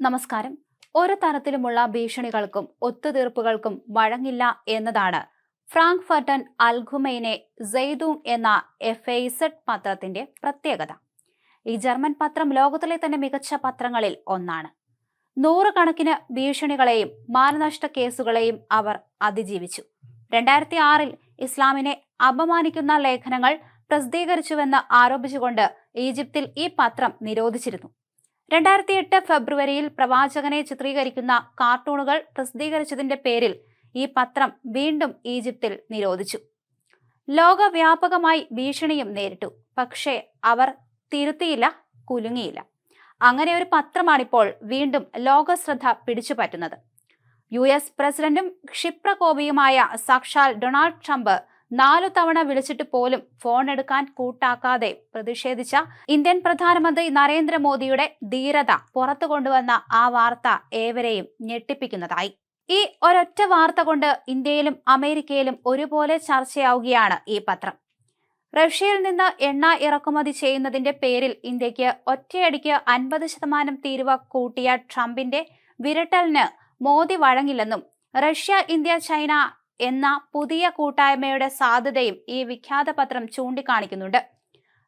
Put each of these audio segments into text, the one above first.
നമസ്കാരം. ഒരു തരത്തിലുമുള്ള ഭീഷണികൾക്കും ഒത്തുതീർപ്പുകൾക്കും വഴങ്ങില്ല എന്നതാണ് ഫ്രാങ്ക് ഫർട്ടൻ അൽഖുമൈനെ സെയ്ദൂങ് എന്ന എഫ് എയ്സഡ് പത്രത്തിന്റെ പ്രത്യേകത. ഈ ജർമ്മൻ പത്രം ലോകത്തിലെ തന്നെ മികച്ച പത്രങ്ങളിൽ ഒന്നാണ്. നൂറുകണക്കിന് ഭീഷണികളെയും മാനനഷ്ട കേസുകളെയും അവർ അതിജീവിച്ചു. രണ്ടായിരത്തി ആറിൽ ഇസ്ലാമിനെ അപമാനിക്കുന്ന ലേഖനങ്ങൾ പ്രസിദ്ധീകരിച്ചുവെന്ന് ആരോപിച്ചുകൊണ്ട് ഈജിപ്തിൽ ഈ പത്രം നിരോധിച്ചിരുന്നു. രണ്ടായിരത്തി എട്ട് ഫെബ്രുവരിയിൽ പ്രവാചകനെ ചിത്രീകരിക്കുന്ന കാർട്ടൂണുകൾ പ്രസിദ്ധീകരിച്ചതിന്റെ പേരിൽ ഈ പത്രം വീണ്ടും ഈജിപ്തിൽ നിരോധിച്ചു. ലോകവ്യാപകമായി ഭീഷണിയും നേരിട്ടു. പക്ഷേ അവർ തിരുത്തിയില്ല കുലുങ്ങിയില്ല. അങ്ങനെ ഒരു പത്രമാണിപ്പോൾ വീണ്ടും ലോകശ്രദ്ധ പിടിച്ചുപറ്റുന്നത്. യു എസ് പ്രസിഡന്റും ക്ഷിപ്രകോപിയുമായ സാക്ഷാൽ ഡൊണാൾഡ് ട്രംപ് നാലു തവണ വിളിച്ചിട്ട് പോലും ഫോൺ എടുക്കാൻ കൂട്ടാക്കാതെ പ്രതിഷേധിച്ച ഇന്ത്യൻ പ്രധാനമന്ത്രി നരേന്ദ്രമോദിയുടെ ധീരത പുറത്തു കൊണ്ടുവന്ന ആ വാർത്ത ഏവരെയും ഞെട്ടിപ്പിക്കുന്നതായി. ഈ ഒരൊറ്റ വാർത്ത കൊണ്ട് ഇന്ത്യയിലും അമേരിക്കയിലും ഒരുപോലെ ചർച്ചയാവുകയാണ് ഈ പത്രം. റഷ്യയിൽ നിന്ന് എണ്ണ ഇറക്കുമതി ചെയ്യുന്നതിന്റെ പേരിൽ ഇന്ത്യയ്ക്ക് ഒറ്റയടിക്ക് അൻപത് ശതമാനം തീരുവ കൂട്ടിയ ട്രംപിന്റെ വിരട്ടലിന് മോദി വഴങ്ങില്ലെന്നും റഷ്യ ഇന്ത്യ ചൈന എന്ന പുതിയ കൂട്ടായ്മയുടെ സാധ്യതയും ഈ വിഖ്യാത പത്രം ചൂണ്ടിക്കാണിക്കുന്നുണ്ട്.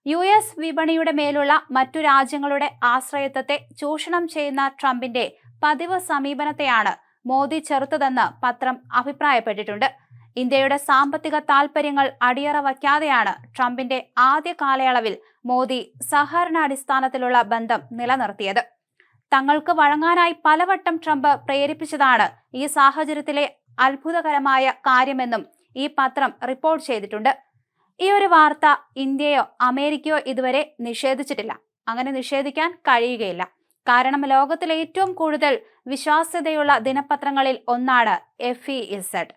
യു എസ് വിപണിയുടെ മേലുള്ള മറ്റു രാജ്യങ്ങളുടെ ആശ്രയത്വത്തെ ചൂഷണം ചെയ്യുന്ന ട്രംപിന്റെ പതിവ് സമീപനത്തെയാണ് മോദി ചെറുത്തതെന്ന് പത്രം അഭിപ്രായപ്പെട്ടിട്ടുണ്ട്. ഇന്ത്യയുടെ സാമ്പത്തിക താൽപര്യങ്ങൾ അടിയറ വയ്ക്കാതെയാണ് ട്രംപിന്റെ ആദ്യ കാലയളവിൽ മോദി സഹകരണാടിസ്ഥാനത്തിലുള്ള ബന്ധം നിലനിർത്തിയത്. തങ്ങൾക്ക് വഴങ്ങാനായി പലവട്ടം ട്രംപ് പ്രേരിപ്പിച്ചതാണ് ഈ സാഹചര്യത്തിലെ അത്ഭുതകരമായ കാര്യമെന്നും ഈ പത്രം റിപ്പോർട്ട് ചെയ്തിട്ടുണ്ട്. ഈ ഒരു വാർത്ത ഇന്ത്യയോ അമേരിക്കയോ ഇതുവരെ നിഷേധിച്ചിട്ടില്ല. അങ്ങനെ നിഷേധിക്കാൻ കഴിയുകയില്ല. കാരണം ലോകത്തിലെ ഏറ്റവും കൂടുതൽ വിശ്വാസ്യതയുള്ള ദിനപത്രങ്ങളിൽ ഒന്നാണ് എഫ് ഇ ഇസഡ്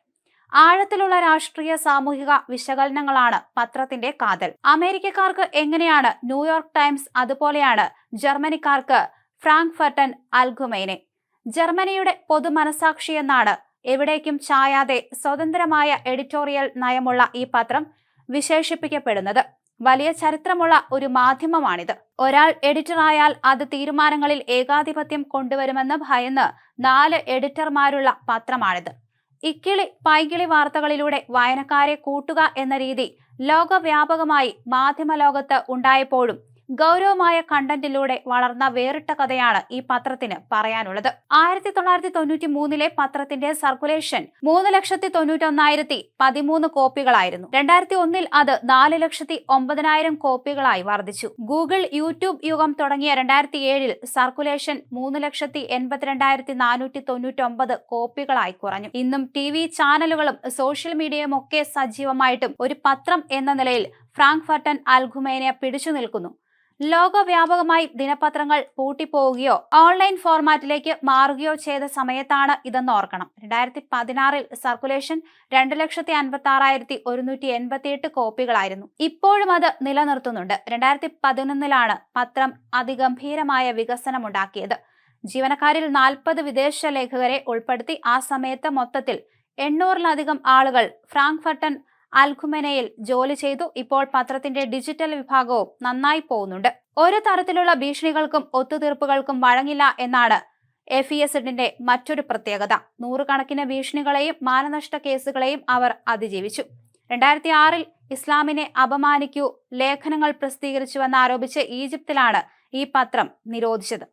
ആഴത്തിലുള്ള രാഷ്ട്രീയ സാമൂഹിക വിശകലനങ്ങളാണ് പത്രത്തിന്റെ കാതൽ. അമേരിക്കക്കാർക്ക് എങ്ങനെയാണ് ന്യൂയോർക്ക് ടൈംസ് അതുപോലെയാണ് ജർമ്മനിക്കാർക്ക് ഫ്രാങ്ക് ഫർട്ടൻ അൽഗുമൈനെ? ജർമ്മനിയുടെ പൊതുമനസാക്ഷി എന്നാണ് എവിടേക്കും ചായാതെ സ്വതന്ത്രമായ എഡിറ്റോറിയൽ നയമുള്ള ഈ പത്രം വിശേഷിപ്പിക്കപ്പെടുന്നത്. വലിയ ചരിത്രമുള്ള ഒരു മാധ്യമമാണിത്. ഒരാൾ എഡിറ്ററായാൽ അത് തീരുമാനങ്ങളിൽ ഏകാധിപത്യം കൊണ്ടുവരുമെന്ന് ഭയന്ന് നാല് എഡിറ്റർമാരുള്ള പത്രമാണിത്. ഇക്കിളി പൈകിളി വാർത്തകളിലൂടെ വായനക്കാരെ കൂട്ടുക എന്ന രീതി ലോകവ്യാപകമായി മാധ്യമ ലോകത്ത് ഉണ്ടായപ്പോഴും ഗൗരവമായ കണ്ടന്റിലൂടെ വളർന്ന വേറിട്ട കഥയാണ് ഈ പത്രത്തിന് പറയാനുള്ളത്. ആയിരത്തി തൊള്ളായിരത്തി തൊണ്ണൂറ്റി മൂന്നിലെ പത്രത്തിന്റെ സർക്കുലേഷൻ മൂന്ന് ലക്ഷത്തി തൊണ്ണൂറ്റൊന്നായിരത്തി പതിമൂന്ന് കോപ്പികളായിരുന്നു. രണ്ടായിരത്തി ഒന്നിൽ അത് നാല് ലക്ഷത്തി ഒമ്പതിനായിരം കോപ്പികളായി വർദ്ധിച്ചു. ഗൂഗിൾ യൂട്യൂബ് യുഗം തുടങ്ങിയ രണ്ടായിരത്തി ഏഴിൽ സർക്കുലേഷൻ മൂന്ന് ലക്ഷത്തി എൺപത്തിരണ്ടായിരത്തി നാനൂറ്റി തൊണ്ണൂറ്റൊമ്പത് കോപ്പികളായി കുറഞ്ഞു. ഇന്നും ടി വി ചാനലുകളും സോഷ്യൽ മീഡിയയും ഒക്കെ സജീവമായിട്ടും ഒരു പത്രം എന്ന നിലയിൽ ഫ്രാങ്ക് ഫർട്ടൻ അൽഖുമേനെ പിടിച്ചു നിൽക്കുന്നു. ലോകവ്യാപകമായി ദിനപത്രങ്ങൾ പൂട്ടിപ്പോവുകയോ ഓൺലൈൻ ഫോർമാറ്റിലേക്ക് മാറുകയോ ചെയ്ത സമയത്താണ് ഇതെന്ന് ഓർക്കണം. രണ്ടായിരത്തി പതിനാറിൽ സർക്കുലേഷൻ രണ്ട് ലക്ഷത്തി അൻപത്തി ആറായിരത്തി ഒരുന്നൂറ്റി എൺപത്തി എട്ട് കോപ്പികളായിരുന്നു. ഇപ്പോഴും അത് നിലനിർത്തുന്നുണ്ട്. രണ്ടായിരത്തി പതിനൊന്നിലാണ് പത്രം അതിഗംഭീരമായ വികസനമുണ്ടാക്കിയത്. ജീവനക്കാരിൽ നാൽപ്പത് വിദേശ ലേഖകരെ ഉൾപ്പെടുത്തി ആ സമയത്ത് മൊത്തത്തിൽ എണ്ണൂറിലധികം ആളുകൾ ഫ്രാങ്ക്ഫർട്ടൻ അൽഖുമനയിൽ ജോലി ചെയ്തു. ഇപ്പോൾ പത്രത്തിന്റെ ഡിജിറ്റൽ വിഭാഗവും നന്നായി പോകുന്നുണ്ട്. ഒരു തരത്തിലുള്ള ഭീഷണികൾക്കും ഒത്തുതീർപ്പുകൾക്കും വഴങ്ങില്ല എന്നാണ് എഫ് ഇ എസിഡിന്റെ മറ്റൊരു പ്രത്യേകത. നൂറുകണക്കിന് ഭീഷണികളെയും മാനനഷ്ട കേസുകളെയും അവർ അതിജീവിച്ചു. രണ്ടായിരത്തി ആറിൽ ഇസ്ലാമിനെ അപമാനിക്കൂ ലേഖനങ്ങൾ പ്രസിദ്ധീകരിച്ചുവെന്ന് ആരോപിച്ച് ഈജിപ്തിലാണ് ഈ പത്രം നിരോധിച്ചത്.